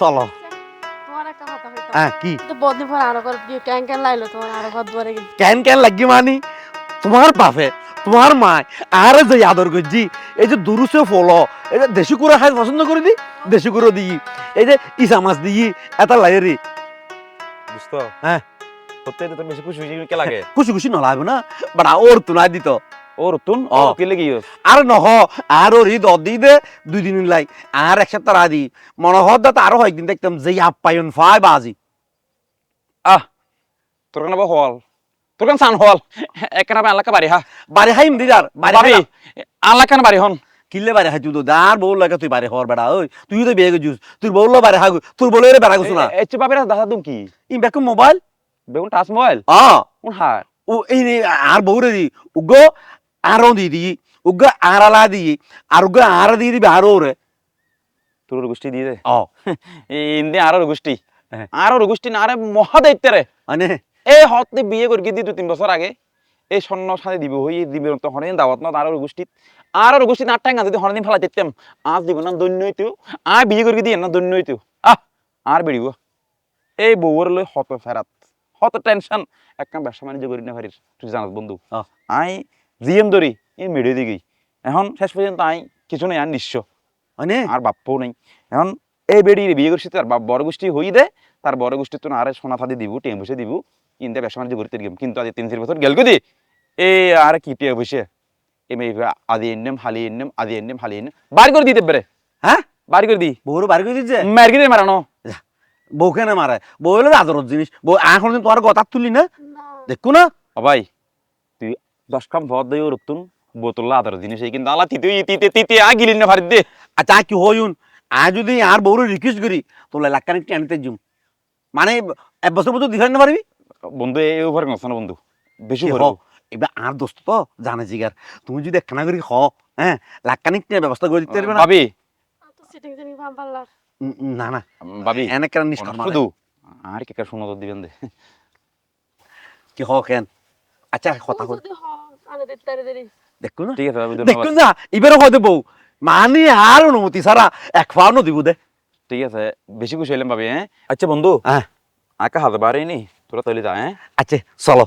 চলো। হ্যাঁ কি? ক্যান ক্যান লাগি মানি? তোমার বাপে তোমার মা আরে যে আদর করছি এই যে দুরুসে ফলো এই যে দেশি কুড়া খাই পছন্দ করে দি দেশি কুড়ো দিই এই যে ইসা মাছ দিই এটা লাইরি বুঝতো? হ্যাঁ। সত্যি তো বেশি খুশি খুশি লাগে? খুশি খুশি নলাগবে না বাট ওর তো নাই দিত। ও। ও কি আর নহ আর ওর ঈদ দি দে দুই দিন লাই আর এক সপ্তাহ আদি মনে হদ আরও কয়েকদিন দেখতাম যে আপ্যায়ন ফাই বাজি আহ তোর কেন হল তোর কেন সান হল একখানা আলাকা বাড়ি হা বাড়ি হাইম দিদার বাড়ি বাড়ি আলাকান বাড়ি হন বাড়ি তুই তো দার বউ লাগে তুই বাড়ি হওয়ার বেড়া ওই তুই তো বিয়ে গেছিস তুই বউলো বাড়ি হাগু তোর বলে বেড়া গেছো না বাপেরা দাদা তুমি কি ই বেকু মোবাইল বেগুন টাচ মোবাইল আ হার ও এই আর আরও দি দি উগো আর আর দি আরও রে তোর গোষ্ঠী দিয়ে দে ও ইন্দি আরও গোষ্ঠী হ্যাঁ। আরও গোষ্ঠী না আরে মহাদায়িত্ব রে মানে এই হতে বিয়ে করে দি দু তিন বছর আগে এই স্বর্ণ সাথে দিব হই দিব তো হরেন দাওয়াত না আরও গোষ্ঠীত আরও গোষ্ঠী না টাঙ্গা যদি হরেন ফেলা দিতাম আজ দিব না দৈন্য হইতো আর বিয়ে করে দিয়ে না দৈন্য হইতো আহ আর বেড়িব এই বউর লই হত ফেরাত হত টেনশন একটা ব্যবসা বাণিজ্য করি না পারিস তুই জানাস বন্ধু। আই জিএম ধরি এই মেড়ে দিগি এখন শেষ পর্যন্ত আই কিছু নেই আর নিঃস্ব মানে আর বাপ্পও নেই এখন এই বেড়ি বিয়ে করছি তার বাপ বড় গোষ্ঠী হই দে তার বড় গোষ্ঠী তো আরে সোনা থাদি দিব টেম বসে দিব কিন্তু ব্যবসা বাণিজ্য করতে গেম কিন্তু আজ তিন চার বছর গেল দি এই আর কি টিয়া বসে এম এই আদি এন্নেম হালি এন্নেম আদি এন্নেম হালি এন্নেম বাড়ি করে দিতে পারে হ্যাঁ বাড়ি করে দি বউরে বাড়ি করে দিচ্ছে মার্কেটে মারানো বউ কেন মারে বউ হলো আদরের জিনিস বউ এখন তোমার কথা তুলি না দেখো না ভাই তুই দশ কাম ভর দেয় রতুন বোতল আদার জিনিস এই কিন্তু আলা তিতে তিতে তিতে আ গিলিন না ভারি দে। আচ্ছা কি হইন আর যদি আর বউরে রিকোয়েস্ট করি তোলে আনতে জুম। মানে এক বছর বছর না পারবি? বন্ধু এই ওভার না বন্ধু। বেশি কি এবার আর দোস্ত তো জানে জিগার। তুমি যদি একখানা করি হ হ্যাঁ? লাখ কানিক ব্যবস্থা করে দিতে পারবে না? ভাবি। না না। ভাবি। এনে কেন নিষ্কাম শুধু আর কে শুনো তো দিবেন দে? কি হ কেন? আচ্ছা কথা কই। যদি হ আনে দিতে তারে দেরি দেখো না। ঠিক আছে ভাবি না এবারে হয়তো বউ মানে আর অনুমতি ছাড়া এক পাও দিব দে। ঠিক আছে বেশি খুশি হইলাম ভাবি হ্যাঁ? আচ্ছা বন্ধু। হ্যাঁ। আকা হাতে বাড়ি তোরা তৈলি যা হ্যাঁ? আচ্ছা চলো।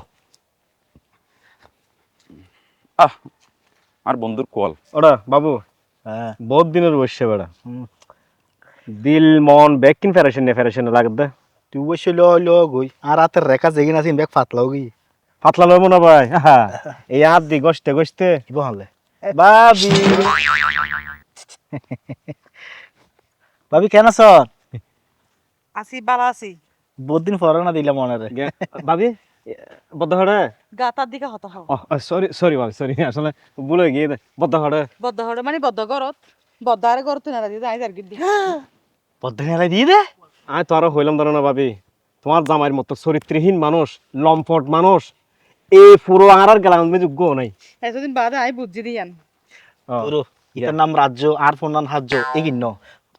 আহ আর বন্ধুর কল ওরা বাবু হ্যাঁ। বহুত দিনের বসছে বেড়া। দিল মন ব্যাগ কিন ফেরাইছেন নে ফেরাইছেন লাগ দে। তুই বসে ল ল গই। আর হাতের রেখা জেগিন আছিস ব্যাগ ফাতলাও গই পাতলা লইব না ভাই আহা, এই হাত দি গসতে গসতে কি বহালে? বাবি। ভাবি কেন আছ? আছি বালা আছি বহুত দিন পরে না দিলাম মনে রে গে- ভাবি বদ্ধ হড়ে গাতার দিকে হত হও। সরি সরি ভাবি সরি আসলে ভুলে গিয়ে দে বদ্ধ হড়ে বদ্ধ হরে মানে বদ্ধ ঘরত বদ্ধ আরে তুই না দিতে আই গিদ্দি দিয়ে দে। আয় তো আরও হইলাম ধরো না ভাবি তোমার জামাইয়ের মতো চরিত্রহীন মানুষ লম্পট মানুষ এই পুরো আর আর গেলাম যোগ্য নাই। এতদিন বাদে আই বুঝছি দিয়ান। তোর ইতার নাম রাজ্য আর ফোন নাম হাজ্য এগিন্ন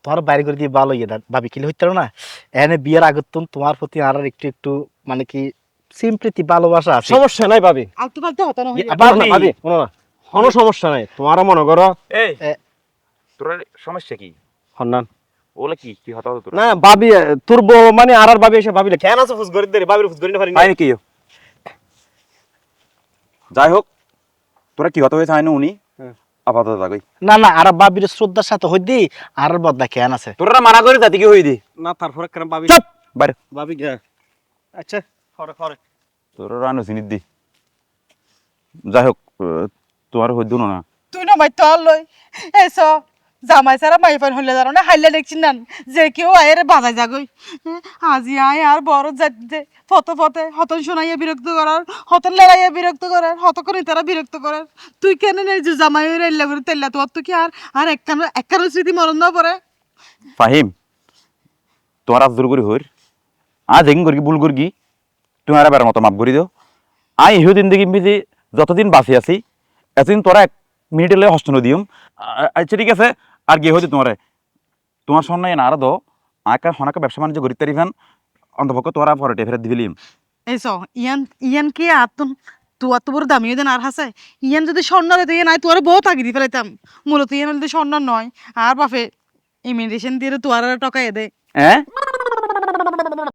তোমার বাইরে করে দিয়ে ভালো ইয়ে দা- ভাবি কিলে হইতে না? এনে বিয়ের আগত তোমার প্রতি আর একটু একটু মানে কি সিম্প্রীতি ভালোবাসা আছে। সমস্যা নাই ভাবি। আলতু ফালতু হত না আবার না, ভাবি শোনো না। কোনো সমস্যা নাই। তোমারও মনে করো। এই এ। তোর সমস্যা কি? হন্নান। ওলা কি কি হতা তোর? না ভাবি তোর বউ মানে আর আর ভাবি এসে ভাবিলে কেন আছে ফুস দে ভাবির ফুস না পারি না নাকি যাই হোক তোরা কি হতা হয়েছে আইনো উনি হ্যাঁ। আপাতত না না আর বাবির শ্রদ্ধার সাথে হই দি আর বদলা কেন আছে। তোরা মানা করে তাতে কি হই দি। না তারপরে কেন বাবি? চুপ! বাইরে। বাবি গে। আচ্ছা খরে খরে তোরা রানো চিনিত দি। যাই হোক তোমার হই হইদ না। তুই না মাই তল লই এস। জামাই সারা মাই ফান হলে জানো হাইলে দেখছি না। যে কেউ আয়ের বাজাই যাগই। আজি আয় আর বড় যাতে ফটো ফতে হতন শোনাইয়া বিরক্ত করার, হতন লড়াইয়া বিরক্ত করার হত করে তারা বিরক্ত করার। তুই কেন নেই যে জামাই রেল্লা করে তেল্লা তোর তো কি আর আর একখান একখান স্মৃতি মরণ না পড়ে ফাহিম, তোমার আজ দূর করি হইর। আজ এগিন করি ভুল করি তোমার এবার মতো মাফ করে দিও। আই ইহু দিন দেখি যে যতদিন বাঁচি আছি, এতদিন তোরা এক মিনিট এলে হস্ত দিম আচ্ছা ঠিক আছে। আর গিয়ে হইতে তোমারে? তোমার সন্ন্য না আর দো আঁকা হনাকা ব্যবসা বাণিজ্য করি তারিফান অন্তপক্ষ তোরা পরে ফেরত দিবিলিম এইস ইয়ান ইয়ান কি আতুন? তুয়া তো বড় দামিও দেন আর হাসে? ইয়ান যদি স্বর্ণ রে নাই তোর বহুত আগে দিয়ে ফেলাইতাম। মূলত ইয়ান যদি স্বর্ণ নয় আর বাপে ইমিগ্রেশন দিয়ে তোয়ারা টকাই দে। হ্যাঁ